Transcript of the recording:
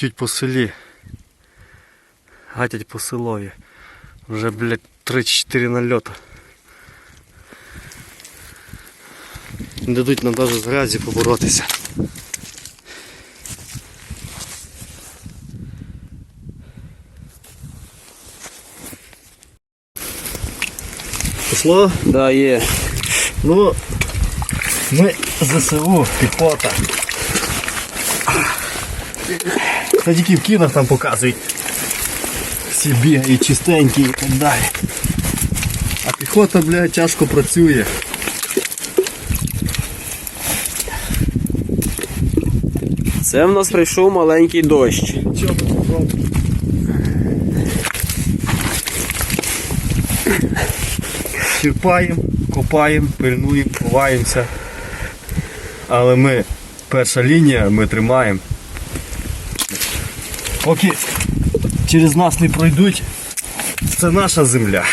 б'ють по селі. Гатять по селові. Вже, блядь, 3-4 нальота. Не дадуть нам навіть з грязі поборотися. Пошло? Да, є. Ну, ми ЗСУ, піхота. Та тільки в кінах там показують. Всі бігають чистенькі і так далі. А піхота, блядь, тяжко працює. Це в нас прийшов маленький дощ. Черпаємо, копаємо, пильнуємо, ховаємося. Але ми перша лінія, ми тримаємо. Поки через нас не пройдуть, це наша земля.